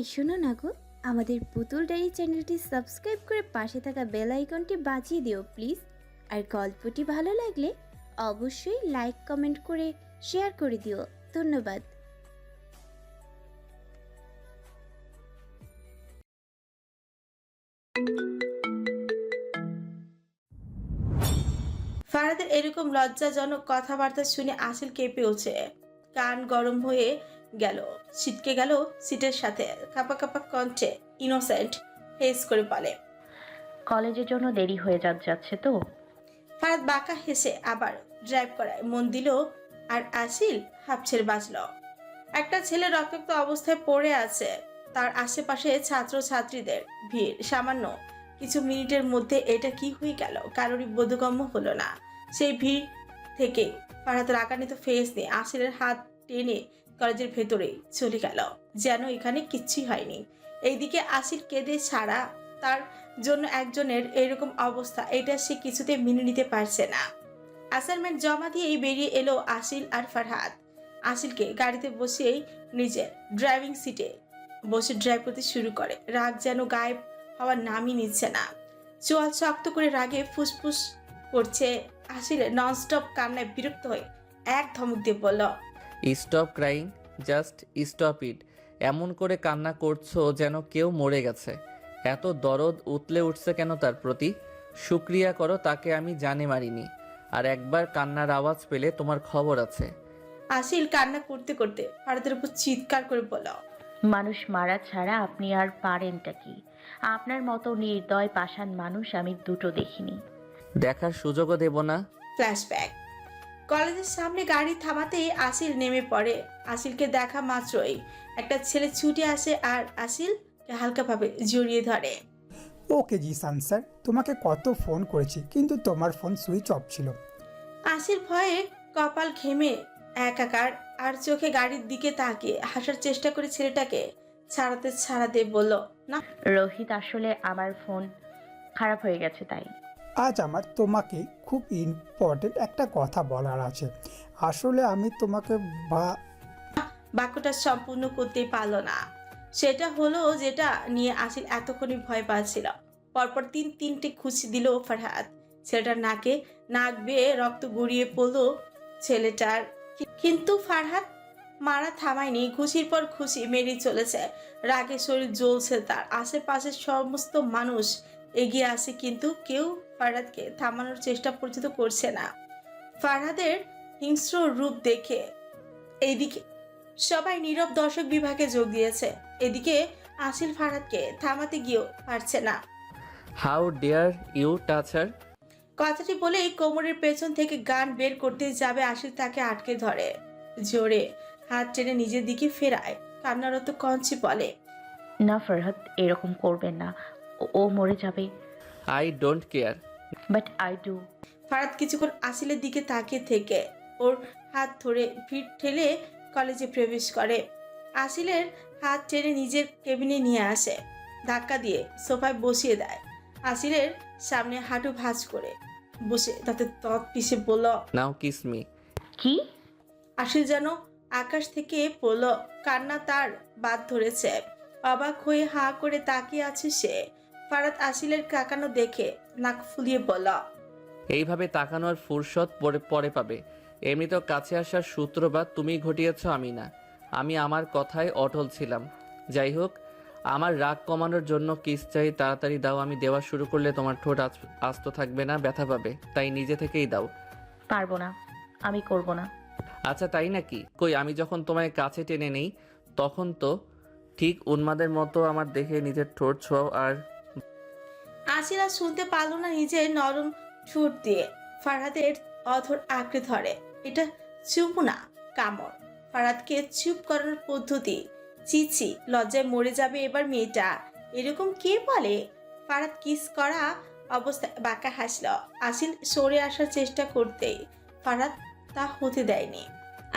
এই শোনো না গো, আমাদের পুতুল ডায়েরি চ্যানেলটি সাবস্ক্রাইব করে পাশে থাকা বেল আইকনটি বাজিয়ে দিও প্লিজ। আর গল্পটি ভালো লাগলে অবশ্যই লাইক, কমেন্ট করে শেয়ার করে দিও। ধন্যবাদ। ফারাদের এরকম লজ্জাজনক কথাবার্তা শুনে আসিল কেঁপে ওঠে। কান গরম হয়ে গেল। ছিটকে গেল সিটের সাথে। কাপা কাপা কণ্ঠে ইনোসেন্ট ফেস করে বলে কলেজের জন্য দেরি হয়ে যা যাচ্ছে তো? ফারাদ বাঁকা হেসে আবার ড্রাইভ করায়। মন দিল আর আসিল হাফ ছেড়ে বাঁচল। একটা ছেলে রক্তাক্ত অবস্থায় পড়ে আছে। তার আশেপাশে ছাত্র ছাত্রীদের ভিড়। সামান্য কিছু মিনিটের মধ্যে এটা কি হয়ে গেল? কারোরই বোধগম্য হলো না। সেই ভিড় থেকে ফারাদ রাগান্বিত ফেস নিয়ে আসিলের হাত টেনে কলেজের ভেতরে চলে গেল। যেন এখানে কিচ্ছুই হয়নি। এইদিকে আসিল কেঁদে ছাড়া তার জন্য একজনের এরকম অবস্থা, এটা সে কিছুতে মেনে নিতে পারছে না। অ্যাসাইনমেন্ট জমা দিয়েই বেরিয়ে এলো আসিল আর ফারহাদ। আসিলকে গাড়িতে বসিয়েই নিজের ড্রাইভিং সিটে বসে ড্রাইভ করতে শুরু করে। রাগ যেন গায়েব হওয়ার নামই নিচ্ছে না। চোয়াল শক্ত করে রাগে ফুসফুস করছে। আসিলে ননস্টপ কান্নায় বিরক্ত হয়ে এক ধমক দিয়ে বলল stop crying just stop it. এমন করে কান্না করছ যেন কেউ মরে গেছে। এত দরদ উতলে উঠছে কেন তার প্রতি? শুক্রিয়া করো তাকে আমি জানে মারিনি। আর একবার কান্নার আওয়াজ পেলে তোমার খবর আছে। আসিল কান্না করতে করতে ভারতের উপর চিৎকার করে বলল মানুষ মারা ছাড়া আপনি আর পারেনটা কি? আপনার মতো নির্দয় পাষাণ মানুষ আমি দুটো দেখিনি। দেখার সুযোগও দেব না। ফ্ল্যাশব্যাক। কলেজের সামনে গাড়ি থামাতেই আসিল নেমে পড়ে। আসিলকে দেখা মাত্রই। একটা ছেলে ছুটে আসে আর আসিলকে হালকাভাবে জড়িয়ে ধরে। ওকে জি স্যার তোমাকে কত ফোন করেছি কিন্তু তোমার ফোন সুইচ অফ ছিল। আসিল ভয়ে কপাল ঘেমে একাকার আর চোখে গাড়ির দিকে তাকিয়ে হাসার চেষ্টা করে ছেলেটাকে ছাড়াতে ছাড়াতে বলল না। রোহিত আসলে আমার ফোন খারাপ হয়ে গেছে তাই। আজ আমার তোমাকে খুব ইম্পর্টেন্ট একটা কথা বলার আছে। আসলে আমি তোমাকে বাক্যটা সম্পূর্ণ করতেই পারল না। সেটা হলো যেটা নিয়ে আসিল এতক্ষণই ভয় পাচ্ছিল। পরপর তিন তিনটে খুশি দিল ফারহাদ ছেলেটার নাকে নাক বেয়ে রক্ত গড়িয়ে পড়ল ছেলেটার। কিন্তু ফারহাদ মারা থামায়নি, খুশির পর খুশি মেরে চলেছে। রাগে শরীর জ্বলছে তার। আশেপাশের সমস্ত মানুষ এগিয়ে আসে কিন্তু কেউ ফারহাদকে থামানোর চেষ্টা পর্যন্ত করছে না। ফারহাদের হিংস্র রূপ দেখে এইদিকে সবাই নীরব দর্শক বিভাগে যোগ দিয়েছে। এদিকে আসিল ফারহাদকে থামাতে গিয়েও পারছে না। হাউ ডেয়ার ইউ টাচার কথাটি বলেই কোমরের পেছন থেকে গান বের করতে যাবে আসিল তাকে আটকে ধরে। জোরে হাত টেনে নিজের দিকে ফেরায়। কান্নারত কঞ্চি বলে না ফরহাদ এরকম করবেন না। ও- ও মরে যাবে। I don't care but I do Farhad কিছুক্ষণ আসিলের দিকে তাকিয়ে থেকে ওর হাত ধরে ভিড় ঠেলে কলেজে প্রবেশ করে। আসিলের হাত টেনে নিজের কেবিনে নিয়ে আসে ধাক্কা দিয়ে সোফায় বসিয়ে দেয়। আসিলের সামনে হাঁটু ভাঁজ করে বসে তাতে তৎ পিষে বলল নাও কিস মি কি? আসিল যেন আকাশ থেকে পড়ল কান্না তার বাদ ধরেছে। অবাক হয়ে হাঁ করে তাকিয়ে আছে সে। ফারাদ আসিলের কাকানো দেখে নাক ফুলিয়ে বলল এইভাবে তাকানোর ফুরসত পরে পরে পাবে। এমনি তো কাছে আসার সূত্রপাত তুমি ঘটিয়েছ আমি না। আমি আমার কথায় অটল ছিলাম। যাই হোক আমার রাগ কমানোর জন্য কিস চাই তাড়াতাড়ি দাও আমি দেওয়া শুরু করলে তোমার ঠোঁট আস- আস্ত থাকবে না ব্যথা পাবে। তাই নিজে থেকেই দাও। পারব না। আমি করব না। আচ্ছা তাই নাকি? কই আমি যখন তোমায় কাছে টেনে নেই তখন তো ঠিক উন্মাদের মতো আমার দেখে নিজের ঠোঁট ছোঁয়াও আর আসিলা শুনতে পারল না নিজের নরম ঠোঁট দিয়ে। ফারহাদের অধর আঁকড়ে ধরে। এটা চুমু না কামড়। ফারহাদকে চুপ করানোর পদ্ধতি। চিচি লজ্জায় মরে যাবে এবার মেয়েটা। এরকম কে বলে? ফারাদ কিস করা অবস্থায় বাঁকা হাসল। আসিল সরে আসার চেষ্টা করতেই ফারাদ তা হতে দেয়নি।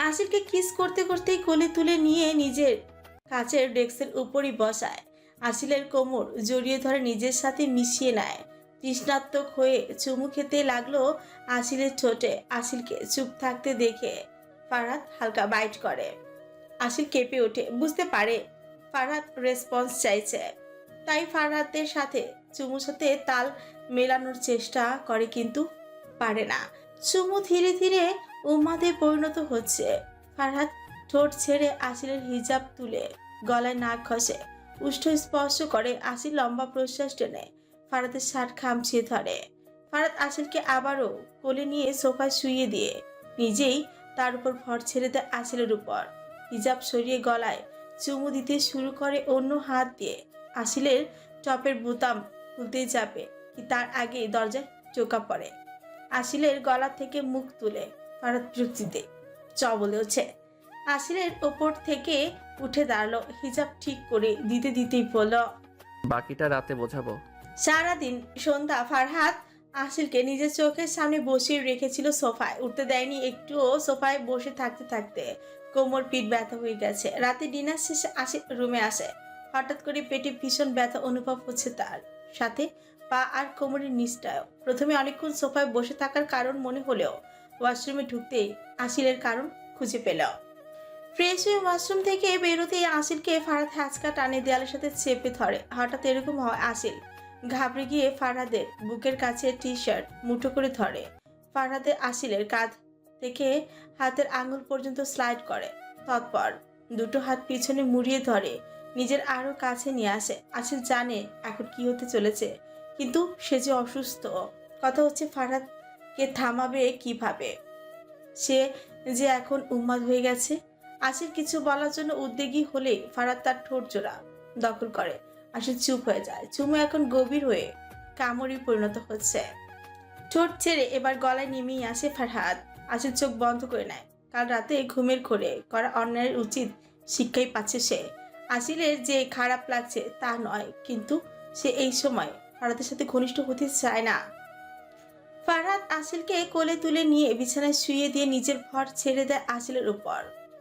আসিলকে কিস করতে করতেই কোলে তুলে নিয়ে নিজের কাছের ডেস্কের উপরই বসায়। আসিলের কোমর জড়িয়ে ধরে নিজের সাথে মিশিয়ে নেয়। তৃষ্ণাত্মক হয়ে চুমু খেতে লাগল আসিলের ঠোঁটে। আসিলকে চুপ থাকতে দেখে ফারাদ হালকা বাইট করে। আসিল কেঁপে ওঠে। বুঝতে পারে ফারহাদ রেসপন্স চাইছে। তাই ফারহাদের সাথে চুমুর সাথে তাল মেলানোর চেষ্টা করে কিন্তু পারে না। চুমু ধীরে ধীরে উম্মাদে পরিণত হচ্ছে। ফারহাদ ঠোঁট ছেড়ে আসিলের হিজাব তুলে গলায় নাক ঘষে উষ্ঠ স্পর্শ করে আসিল লম্বা প্রশ্বাস টেনে। ফারাদের শার্ট খামছিয়ে ধরে। ফারাদ আসিলকে আবারও কোলে নিয়ে সোফায় শুইয়ে দিয়ে নিজেই তার উপর ভর ছেড়ে দেয় আসিলের উপর। হিজাব সরিয়ে গলায় চুমু দিতে শুরু করে অন্য হাত দিয়ে। আসিলের টপের বোতাম খুলতেই যাবে কি তার আগে দরজায় চোকা পড়ে। আসিলের গলা থেকে মুখ তুলে ফারাদ বিরক্তিতে চ বলে ওঠে। আসিলের ওপর থেকে উঠে দাঁড়াল হিজাব ঠিক করে দিতে দিতেই বলল বাকিটা রাতে বোঝাবো। সারাদিন সন্ধ্যা ফারহাদ আসিলকে নিজের চোখের সামনে বসিয়ে রেখেছিল সোফায়। উঠতে দেয়নি একটুও সোফায় বসে থাকতে থাকতে কোমর পিঠ ব্যথা হয়ে গেছে। রাতে ডিনার শেষে আসিল রুমে আসে। হঠাৎ করে পেটে ভীষণ ব্যথা অনুভব হচ্ছে তার। সাথে পা আর কোমরের নিচটাও প্রথমে অনেকক্ষণ সোফায় বসে থাকার কারণ মনে হলেও ওয়াশরুমে ঢুকতেই আসিলের কারণ খুঁজে পেল। ফ্রেশ হয়ে ওয়াশরুম থেকে বেরোতেই আসিলকে ফারাদ হ্যাচকা টানে দেয়ালের সাথে চেপে ধরে। হঠাৎ এরকম হয় আসিল ঘাবড়ে গিয়ে ফারহাদের বুকের কাছে টি শার্ট মুঠো করে ধরে। ফারহাদে আসিলের কাঁধ থেকে হাতের আঙুল পর্যন্ত স্লাইড করে। তৎপর দুটো হাত পিছনে মুড়িয়ে ধরে নিজের আরও কাছে নিয়ে আসে। আসিল জানে এখন কি হতে চলেছে, কিন্তু সে যে অসুস্থ, কথা হচ্ছে ফারহাদকে থামাবে কীভাবে? সে যে এখন উন্মাদ হয়ে গেছে আসিল কিছু বলার জন্য উদ্যোগী হলেই ফারাদ তার ঠোঁট জোড়া, দখল করে। আসিল চুপ হয়ে যায়। চুমু এখন গভীর হয়ে কামড়ি পরিণত হচ্ছে। ঠোঁট ছেড়ে এবার গলায় নেমেই আসে ফারহাদ। আসিল চোখ বন্ধ করে নেয়। কাল রাতে ঘুমের ঘোরে করা অন্যায়ের উচিত শিক্ষাই পাচ্ছে সে। আসিলের যে খারাপ লাগছে তা নয়, কিন্তু সে এই সময় ফারহাদের সাথে ঘনিষ্ঠ হতে চায় না। ফারহাদ আসিলকে কোলে তুলে নিয়ে বিছানায় শুয়ে দিয়ে নিজের ভর ছেড়ে দেয় আসিলের উপর।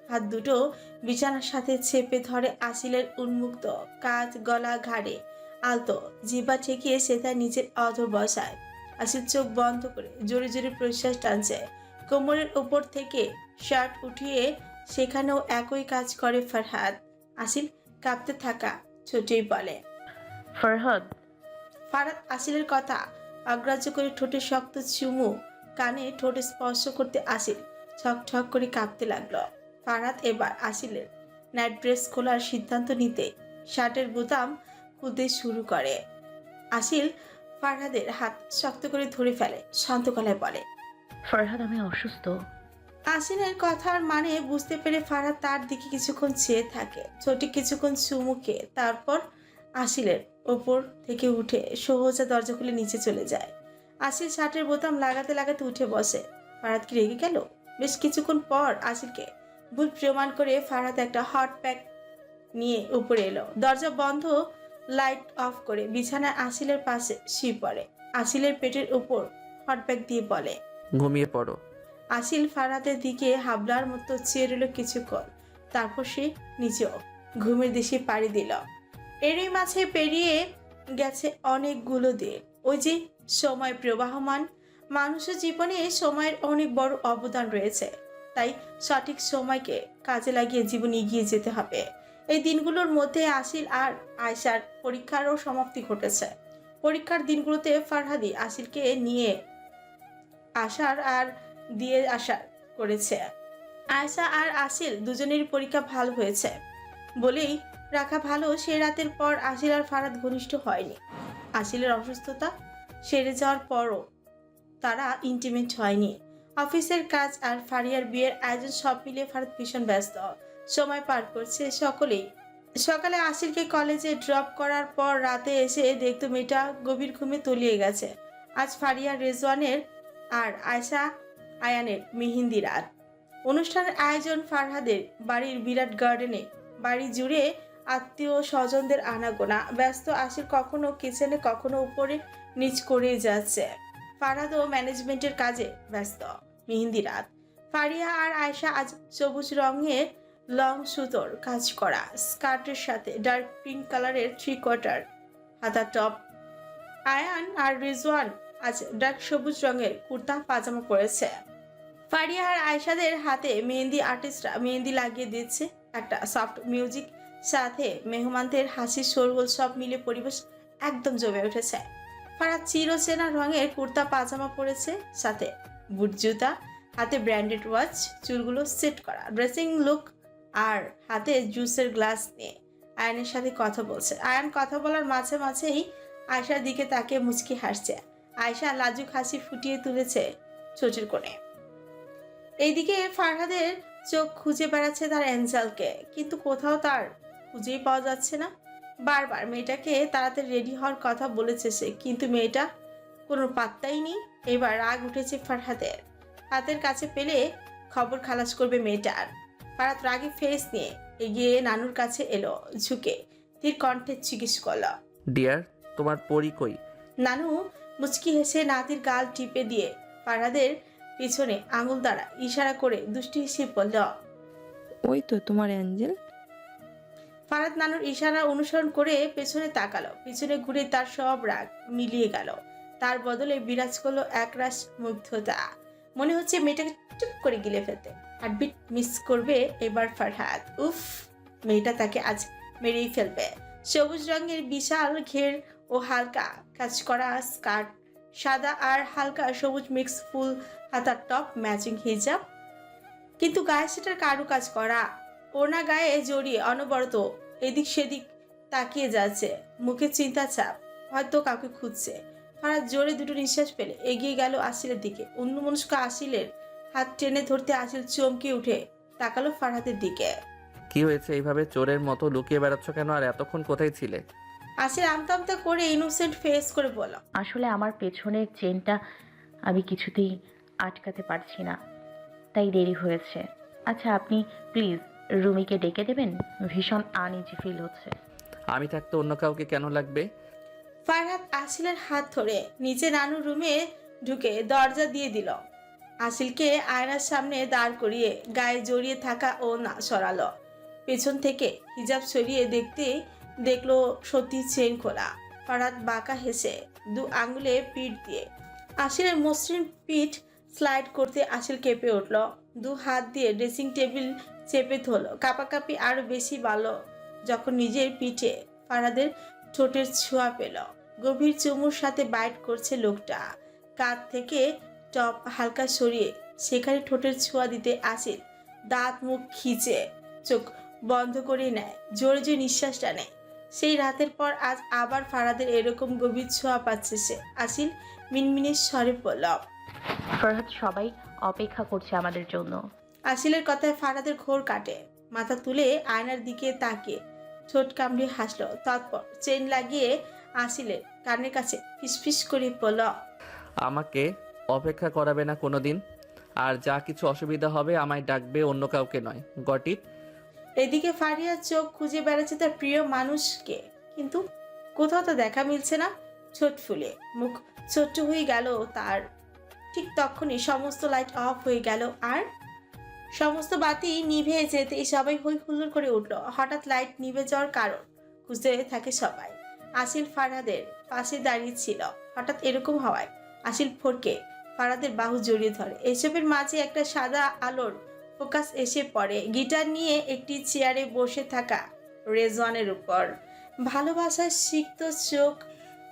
হাত দুটো বিছানার সাথে চেপে ধরে আসিলের উন্মুক্ত কাঁধ গলা ঘাড়ে। আলতো জিবা ঠেকিয়ে সে তার নিজের অধর বসায়। আসিল চোখ বন্ধ করে জোরে জোরে প্রশ্বাস টানছে। কোমরের উপর থেকে শার্ট উঠিয়ে সেখানেও একই কাজ করে ফারহাদ। আসিল কাঁপতে থাকা ছোটই বলে। ফরহদ? ফারাদ আসিলের কথা অগ্রাহ্য করে ঠোঁটে শক্ত চুমু কানে ঠোঁটে স্পর্শ করতে আসিল ঠক ছক করে কাঁপতে লাগল। ফারাদ এবার আসিলের নাইট ড্রেস খোলার সিদ্ধান্ত নিতে শার্টের বোতাম খুলতে শুরু করে। আসিল ফারহাদের হাত শক্ত করে ধরে ফেলে শান্ত গলায় বলে ফরহাদ আমি অসুস্থ। আসিনের কথার মানে বুঝতে পেরে ফারহাদ তার দিকে কিছুক্ষণ চেয়ে থাকে। ছোটি কিছুক্ষণ চুমুকে তারপর আসিলের ওপর থেকে উঠে সোজা দরজা খুলে নিচে চলে যায়। আসিল শার্টের বোতাম লাগাতে লাগাতে উঠে বসে। ফারাদ কি রেগে গেল? বেশ কিছুক্ষণ পর আসিলকে ভুল প্রমাণ করে ফারাদ একটা হট প্যাক নিয়ে উপরে এলো। দরজা বন্ধ লাইট অফ করে বিছানায় আসিলের পাশে শুয়ে পড়ে। আসিলের পেটের উপর হট প্যাক দিয়ে বলে ঘুমিয়ে পড়ো। আসিল ফারাদের দিকে হাবলার মতো চেয়ে রইল কিছুক্ষণ। তারপর সে নিজেও ঘুমের দেশে পাড়ি দিল। এরই মাঝে পেরিয়ে গেছে অনেকগুলো দিন। ওই যে সময় প্রবাহমান মানুষের জীবনে সময়ের অনেক বড় অবদান রয়েছে। তাই সঠিক সময়কে কাজে লাগিয়ে জীবন এগিয়ে যেতে হবে। এই দিনগুলোর মধ্যে আসিল আর আয়সার পরীক্ষারও সমাপ্তি ঘটেছে। পরীক্ষার দিনগুলোতে ফারহাদি আসিলকে নিয়ে আসার আর দিয়ে আসার করেছে। আয়সা আর আসিল দুজনের পরীক্ষা ভালো হয়েছে। বলেই রাখা ভালো, সে রাতের পর আসিল আর ফারাদ ঘনিষ্ঠ হয়নি। আসিলের অসুস্থতা সেরে যাওয়ার পরও তারা ইন্টিমেট হয়নি। অফিসের কাজ আর ফারিয়ার বিয়ের আয়োজন সব মিলিয়ে ফারাদ ভীষণ ব্যস্ত। সময় পার করছে সকলেই। সকালে আসিলকে কলেজে ড্রপ করার পর রাতে এসে দেখতো মেয়েটা গভীর ঘুমে তলিয়ে গেছে। আজ ফারিয়া, রেজওয়ানের আর আয়সা আয়ানের মেহেন্দি রাত অনুষ্ঠানের আয়োজন ফারহাদের বাড়ির বিরাট গার্ডেনে। বাড়ি জুড়ে আত্মীয় স্বজনদের আনাগোনা। ব্যস্ত আসির কখনো কিচেনে কখনো উপরে নিচ করে যাচ্ছে। ফারহাদও ম্যানেজমেন্টের কাজে ব্যস্ত। মেহেন্দি রাত। ফারিয়া আর আয়সা আজ সবুজ রঙের লং সুতোর কাজ করা। স্কার্টের সাথে ডার্ক পিঙ্ক কালারের থ্রি কোয়ার্টার হাতা টপ আয়ান আর রিজওয়ান আজ ডার্ক সবুজ রঙের কুর্তা পাজামা পরেছে। ফারিয়া আর আয়সাদের হাতে মেহেন্দি আর্টিস্টরা মেহেন্দি লাগিয়ে দিচ্ছে একটা সফট মিউজিক সাথে মেহমানদের হাসি শোরগোল সব মিলে পরিবেশ একদম জমে উঠেছে। ফারাদ চিরচেনা রঙের কুর্তা পাজামা পরেছে, সাথে বুট জুতা, হাতে ব্র্যান্ডেড ওয়াচ চুলগুলো সেট করা ড্রেসিং লুক আর হাতে জুসের গ্লাস নিয়ে আয়নের সাথে কথা বলছে। আয়ন কথা বলার মাঝে মাঝেই আয়শার দিকে তাকে মুচকি হাসছে। আয়শা লাজুক হাসি ফুটিয়ে তুলেছে ছোটির কোণে। এইদিকে ফারহাদের চোখ খুঁজে বেড়াচ্ছে তার অ্যাঞ্জালকে, কিন্তু কোথাও তার খুঁজেই পাওয়া যাচ্ছে না। বারবার মেয়েটাকে তাড়াতাড়ি রেডি হওয়ার কথা বলেছে সে কিন্তু মেয়েটা কোনো পাত্তাই নেই। এবার রাগ উঠেছে ফারহাদের হাতের কাছে পেলে খবর খালাস করবে মেয়েটার। ফারাত রাগে ফেস নিয়ে এগিয়ে নানুর কাছে এলো ঝুঁকে ধীর কণ্ঠে জিজ্ঞেস করল ডিয়ার তোমার পরি কই? নানু মুচকি হেসে নাতির গাল টিপে দিয়ে ফারহাদের পিছনে আঙুল দ্বারা ইশারা করে দুষ্টি হেসে বলল ওই তো তোমার অ্যাঞ্জেল। ফারাদ নানুর ইশারা অনুসরণ করে পেছনে তাকালো। পিছনে ঘুরে তার সব রাগ মিলিয়ে গেল। তার বদলে বিরাজ করল একরাশ মুগ্ধতা। মনে হচ্ছে মেয়েটাকে চুপ করে গিলে ফেলতে। হার্টবিট মিস করবে এবার ফারহাদ। উফ, মেয়েটা তাকে আজ মেরেই ফেলবে। সবুজ রঙের বিশাল ঘের ও হালকা কাজ করা স্কার্ট, সাদা আর হালকা সবুজ মিক্স ফুল হাতার টপ, ম্যাচিং হিজাব। কিন্তু গায়ে সেটার কারু কাজ করা। ওনা গায়ে জড়িয়ে অনবরত এদিক সেদিক তাকিয়ে যাচ্ছে। মুখে চিন্তা চাপ হয়তো কাউকে খুঁজছে। ফারাদ জোরে দুটো নিঃশ্বাস ফেলে এগিয়ে গেল আসিলের দিকে। অন্যমনস্ক আসিলের হাত টেনে ধরতে আসিল চমকে উঠে তাকালো ফারহাদের দিকে। কি হয়েছে? এইভাবে চোরের মতো লুকিয়ে বেড়াচ্ছ কেন? আর এতক্ষণ কোথায় ছিলে? আসিল আমতামতা করে ইনোসেন্ট ফেস করে বলল আসলে আমার পেছনের চেনটা আমি কিছুতেই আটকাতে পারছি না। তাই দেরি হয়েছে। আচ্ছা আপনি প্লিজ রুমিকে ডেকে দেবেন? ভীষণ আনইজি ফিল হচ্ছে। আমি থাকতে অন্য কাউকে কেন লাগবে? ফারহাদ আসিলের হাত ধরে নিচে নানু রুমে ঢুকে দরজা দিয়ে দিল। আসিলকে আয়নার সামনে দাঁড় করিয়ে গায়ে জড়িয়ে থাকা ও না সরালো। পেছন থেকে হিজাব সরিয়ে দেখতে দেখল সত্যি চেন খোলা। ফারাদ বাঁকা হেসে দু আঙ্গুলে পিঠ দিয়ে। আসিলের মসৃণ পিঠ স্লাইড করতে আসিল কেঁপে উঠল। দু হাত দিয়ে ড্রেসিং টেবিল চেপে ধরল। কাপাকাপি আরও বেশি ভালো যখন নিজের পিঠে ফারাদের ঠোঁটের ছোঁয়া পেল। গভীর চুমুর সাথে বাইট করছে লোকটা। কাঁধ থেকে টপ হালকা সরিয়ে সেখানে ঠোঁটের ছোঁয়া দিতে আসিল। দাঁত মুখ খিচে চোখ বন্ধ করে নেয়, জোরে জোরে নিঃশ্বাসটা নেয় সেই রাতের পর আজ আবার ফারাদের এরকম গভীর ছোঁয়া পাচ্ছে সে। আসিল মিনমিনের স্বরে পড়ল ফরহাদ, সবাই অপেক্ষা করছে আমাদের জন্য। আসিলের কথায় ফারাদের ঘোর কাটে। মাথা তুলে আয়নার দিকে তাকিয়ে ঠোঁট কামড়ে হাসলো। তৎপর চেন লাগিয়ে আসিলের কানের কাছে ফিসফিস করে বলল আমাকে অপেক্ষা করাবে না কোনো দিন আর যা কিছু অসুবিধা হবে আমায় ডাকবে অন্য কাউকে নয়। গট? ইট এদিকে ফারিয়া চোখ খুঁজে বেড়াচ্ছে তার প্রিয় মানুষকে। কিন্তু কোথাও তো দেখা মিলছে না। ছোট ফুলে মুখ ছোট্ট হয়ে গেল তার। ঠিক তখনই সমস্ত লাইট অফ হয়ে গেল। আর সমস্ত বাতি নিভে যেতে সবাই হই হুল্লোড় করে উঠল। হঠাৎ লাইট নিভে যাওয়ার কারণ খুঁজতে থাকে সবাই। আসিল ফারাদের পাশে দাঁড়িয়ে ছিল। হঠাৎ এরকম হওয়ায় আসিল ফটকে ফারাদের বাহু জড়িয়ে ধরে। এসবের মাঝে একটা সাদা আলোর ফোকাস এসে পড়ে। গিটার নিয়ে একটি চেয়ারে বসে থাকা রেজওয়ানের উপর। ভালোবাসার সিক্ত চোখ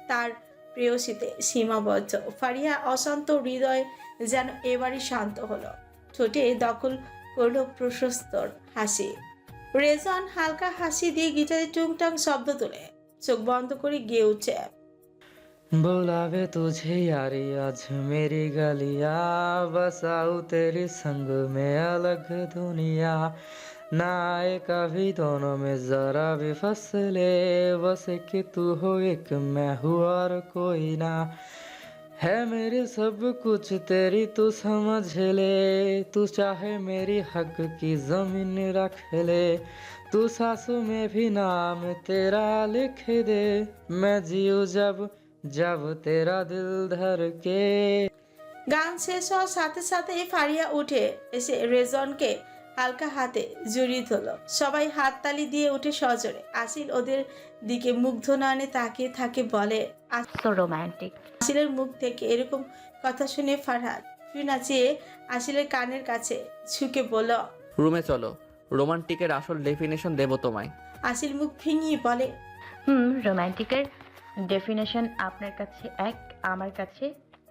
তার প্রেয়সীতে সীমাবদ্ধ। ফারিয়া অশান্ত হৃদয় যেন এবারই শান্ত হলো। ঠোঁটে দখল করলো প্রশস্তর হাসি রেজন হালকা হাসি দিয়ে গিটারে টুংটাং শব্দ তোলে চোখ বন্ধ করে গিয়ে উঠে बुलावे तुझे यारी आज मेरी गलिया बसाऊ तेरे संग में अलग दुनिया ना आए कभी दोनों में जरा भी फसले बस कि तू हो एक मैं हूँ और कोई ना है मेरे सब कुछ तेरी तू समझ ले तू चाहे मेरी हक की जमीन रख ले तू सासों में भी नाम तेरा लिख दे मैं जीऊँ जब जब तेरा दिल धर के গান শেষ হওয়ার সাথে সাথে ফারিয়া উঠে এসে রেজনকে হালকা হাতে জড়িয়ে ধরল সবাই হাততালি দিয়ে উঠে সজোরে আসিল ওদের দিকে মুগ্ধ নয়নে তাকিয়ে থাকে বলে সো রোম্যান্টিক আসিলের মুখ থেকে এরকম কথা শুনে ফারহাদ ফির নাচিয়ে আসিলের কানের কাছে ঝুঁকে বলল রুমে চলো রোমান্টিকের আসল ডেফিনেশন দেবো তোমায়। আসিল মুখ ভেঙিয়ে বলে হুম রোম্যান্টিকের ডেফিনেশন আপনার কাছে এক আমার কাছে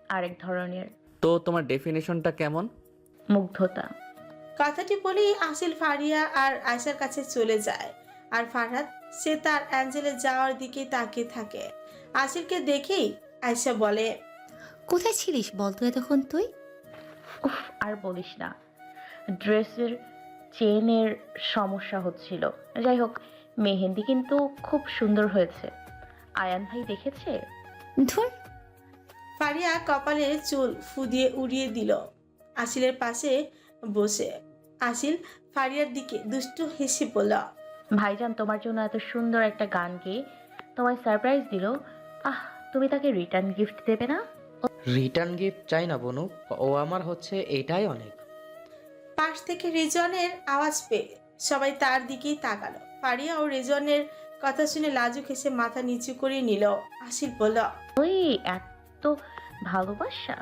আরেক ধরনের। তো তোমার ডেফিনেশনটা কেমন? মুগ্ধতা। কথাটি বলেই আসিল ফারিয়া আর আয়সার কাছে চলে যায়। আর ফারহাদ সে তার অ্যাঞ্জেলে যাওয়ার দিকে তাকিয়ে থাকে। আসিলকে দেখেই আয়সা বলে কোথায় ছিলিস বলতো এতক্ষণ তুই? উফ আর বলিস না। ড্রেসের চেনের সমস্যা হচ্ছিল। যাই হোক মেহেন্দি কিন্তু খুব সুন্দর হয়েছে। আয়ান ভাই দেখেছে? ধুর। ফারিয়া কপালে চুল ফুদিয়ে উড়িয়ে দিল। আসিলের পাশে বসে। আসিল ফারিয়ার দিকে দুষ্টু হেসে বলল ভাইজান তোমার জন্য এত সুন্দর একটা গান গেয়ে তোমায় সারপ্রাইজ দিল? আহ তুমি তাকে রিটার্ন গিফট দেবে না? রিটার্ন গিফট চাই না বনু। ও আমার হচ্ছে এটাই অনেক। পাশ থেকে রিজনের আওয়াজ পেয়ে সবাই তার দিকেই তাকালো। ফারিয়া ও রেজনের কথা শুনে লাজুক হেসে মাথা নিচু করে নিল। আসিল বলল ওই এত ভালোবাসা।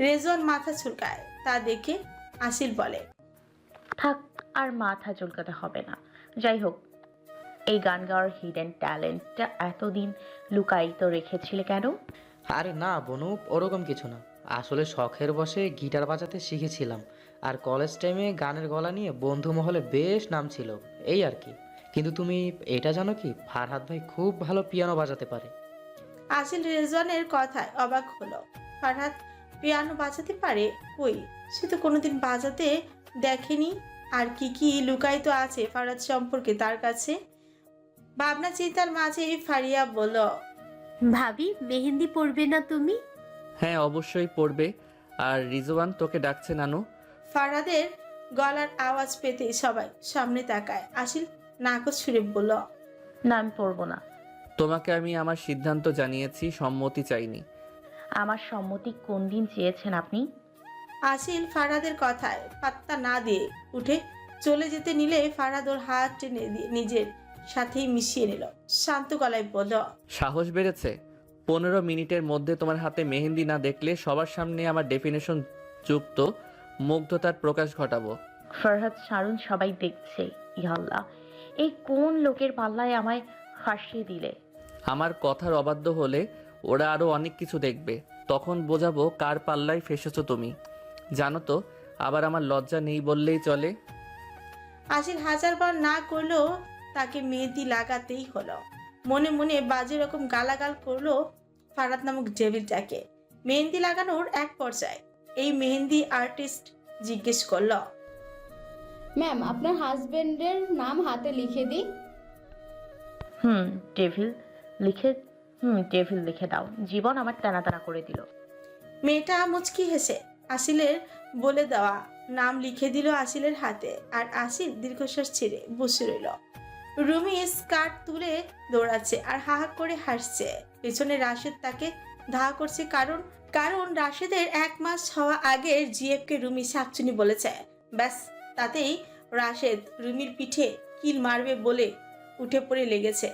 রেজন মাথা চুলকায়। তা দেখে আসিল বলে থাক আর মাথা চুলকাতে হবে না। যাই হোক এই গান গাওয়ার হিডেন ট্যালেন্টটা এতদিন লুকায়িত রেখেছিলে কেন? আরে না বনু ওরকম কিছু না। আসলে শখের বসে গিটার বাজাতে শিখেছিলাম। আর কলেজ টাইমে গানের গলা নিয়ে বন্ধু মহলে বেশ নাম ছিল এই আর কি। কিন্তু তুমি এটা জানো কি ফারহাদ ভাই খুব ভালো পিয়ানো বাজাতে পারে। আসিল রেজনের কথায় অবাক হলো। ফারহাদ পিয়ানো বাজাতে পারে? কই? সে তো কোনোদিন বাজাতে দেখেনি। আর কি কি লুকায়িত আছে ফারহাদ সম্পর্কে তার কাছে? ভাবনা চিন্তার মাঝে ফারিয়া বলল ভাবি মেহেন্দি পরবে না তুমি? হ্যাঁ অবশ্যই পড়বে আর রিজওয়ান তোকে ডাকছে নানু। ফারাদের গলার আওয়াজ পেতে সবাই সামনে তাকায়। আসিল নাকচ ছুড়ে বলল না আমি পড়ব না। তোমাকে আমি আমার সিদ্ধান্ত জানিয়েছি সম্মতি চাইনি। আমার সম্মতি কোন দিন চেয়েছেন আপনি? আসিল ফারাদের কথায় পাত্তা না দিয়ে উঠে চলে যেতে নিলে ফারাদ ওর হাত টেনে দিয়ে নিজের সাথেই মিশিয়ে নিল। শান্ত গলায় বলল সাহস বেড়েছে। পনেরো মিনিটের মধ্যে তোমার হাতে মেহেন্দি না দেখলে সবার সামনে আমার ডেফিনেশন যুক্ত মুগ্ধতার প্রকাশ ঘটাবো। ফরহাদ সারুন সবাই দেখছে ইহাল্লাহ এই কোন লোকের পাল্লায় আমায় ফাঁসিয়ে দিলে? আমার কথার অবাধ্য হলে ওরা আরও অনেক কিছু দেখবে। তখন বোঝাবো কার পাল্লায় ফেসেছো তুমি। জানো তো আবার আমার লজ্জা নেই বললেই চলে। আসিল হাজারবার না করলেও তাকে মেহেদি লাগাতেই হলো। মনে মনে বাজে রকম গালাগাল করল ফারাদ নামক ডেভিলটাকে মেহেন্দি লাগানোর এক পর্যায়ে এই মেহেন্দি আর্টিস্ট জিজ্ঞেস করল ম্যাম আপনার হাজবেন্ডের নাম হাতে লিখে দিই? হুম ডেভিল লিখে হুম ডেভিল লিখে দাও। জীবন আমার টানা টানা করে দিল। মেয়েটা মুচকি হেসে আসিলের বলে দেওয়া নাম লিখে দিল আসিলের হাতে। আর আসিল দীর্ঘশ্বাস ছেড়ে বসে রইল। রুমি স্কার্ট তুলে দৌড়াচ্ছে আর হাহা করে হাসছে। পেছনে রাশেদ তাকে ধা করছে কারণ কারণ রাশেদের এক মাস হওয়া আগের জিএফকে রুমি শাকচুনি বলেছে। ব্যাস, তাতেই রাশেদ রুমির পিঠে কিল মারবে বলে উঠে পড়ে লেগেছে।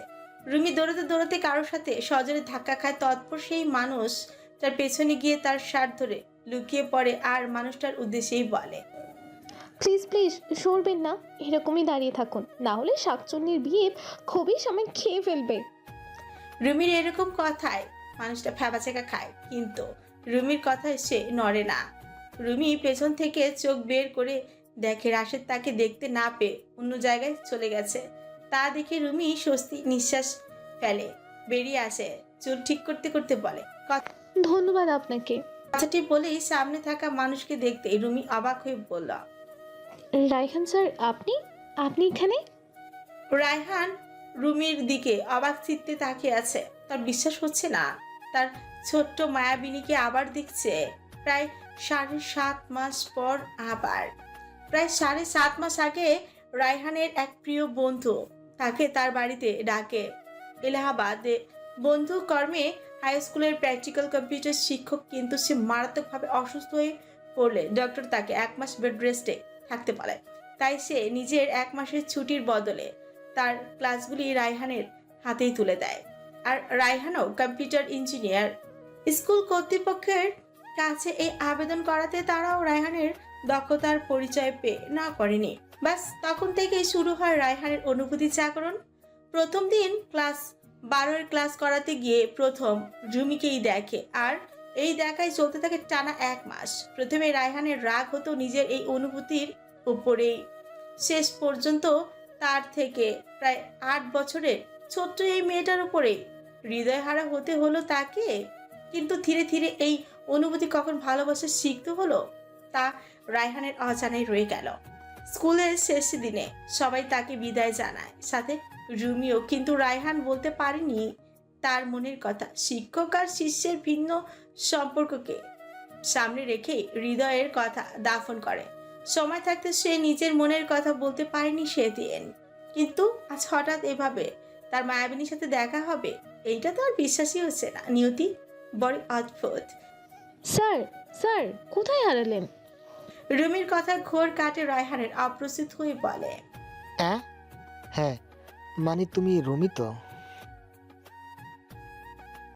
রুমি দৌড়াতে দৌড়াতে কারোর সাথে সজরে ধাক্কা খায়, তৎপর সেই মানুষ তার পেছনে গিয়ে তার শার্ট ধরে লুকিয়ে পড়ে আর মানুষটার উদ্দেশ্যেই বলে। প্লিজ প্লিজ সরবেন না। এরকমই দাঁড়িয়ে থাকুন। না হলে শাকচুন্নির বিয়ে খুবই সময় খেয়ে ফেলবে। রুমির এরকম কথায় মানুষটা ফ্যাবাচেকা খায় কিন্তু রুমির কথায় সে নড়ে না। রুমি পেছন থেকে চোখ বের করে দেখে রাশেদ তাকে দেখতে না পেয়ে অন্য জায়গায় চলে গেছে। তা দেখে রুমি স্বস্তি নিঃশ্বাস ফেলে বেরিয়ে আসে চুল ঠিক করতে করতে বলে ধন্যবাদ আপনাকে। কথাটি বলেই সামনে থাকা মানুষকে দেখতে রুমি অবাক হয়ে বলল রাইহান স্যার, আপনি? আপনি এখানে? রায়হান রুমির দিকে অবাক চিত্তে তাকিয়ে আছে। তার বিশ্বাস হচ্ছে না। তার ছোট্ট মায়াবিনীকে আবার দেখছে। প্রায় সাড়ে সাত মাস পর আবার। প্রায় সাড়ে সাত মাস আগে রায়হানের এক প্রিয় বন্ধু তাকে তার বাড়িতে ডাকে। এলাহাবাদে বন্ধু কর্মে হাই স্কুলের প্র্যাকটিক্যাল কম্পিউটার শিক্ষক, কিন্তু সে মারাত্মকভাবে অসুস্থ হয়ে পড়লে। ডক্টর তাকে এক মাস বেড রেস্টে থাকতে বলে তাই সে নিজের এক মাসের ছুটির বদলে তার ক্লাসগুলি রায়হানের হাতেই তুলে দেয়। আর রায়হানও কম্পিউটার ইঞ্জিনিয়ার। স্কুল কর্তৃপক্ষের কাছে এই আবেদন করাতে তারাও রায়হানের দক্ষতার পরিচয় পেয়ে না করেনি। ব্যাস, তখন থেকেই শুরু হয় রায়হানের অনুভূতি জাগরণ। প্রথম দিন ক্লাস বারোর ক্লাস করাতে গিয়ে প্রথম রুমিকেই দেখে। আর এই দেখাই চলতে থাকে টানা এক মাস। প্রথমে রায়হানের রাগ হতো নিজের এই অনুভূতির উপরেই। শেষ পর্যন্ত তার থেকে প্রায় আট বছরের ছোট্ট এই মেয়েটার উপরে হৃদয়হারা হতে হলো তাকে? কিন্তু ধীরে ধীরে এই অনুভূতি কখন ভালোবাসা শিখতে হলো? তা রায়হানের অজানায় রয়ে গেল। স্কুলের শেষ দিনে সবাই তাকে বিদায় জানায়। সাথে রুমিও, কিন্তু রায়হান বলতে পারেনি তার মনের কথা। শিক্ষক আর শিষ্যের ভিন্ন সম্পর্ককে সামনে রেখে হৃদয়ের কথা দাফন করে। সময় থাকতে সে নিজের মনের কথা বলতে পারেনি সেদিন। কিন্তু আজ হঠাৎ এভাবে তার মায়াবিনীর সাথে দেখা হবে এইটা তো আর বিশ্বাসই হচ্ছে না। নিয়তি বড় অদ্ভুত। স্যার স্যার কোথায় হারালেন? রুমির কথা ঘোর কাটে রায়হানের অপ্রস্তুত হয়ে বলে। অ্যাঁ? হ্যাঁ মানে তুমি রুমি তো?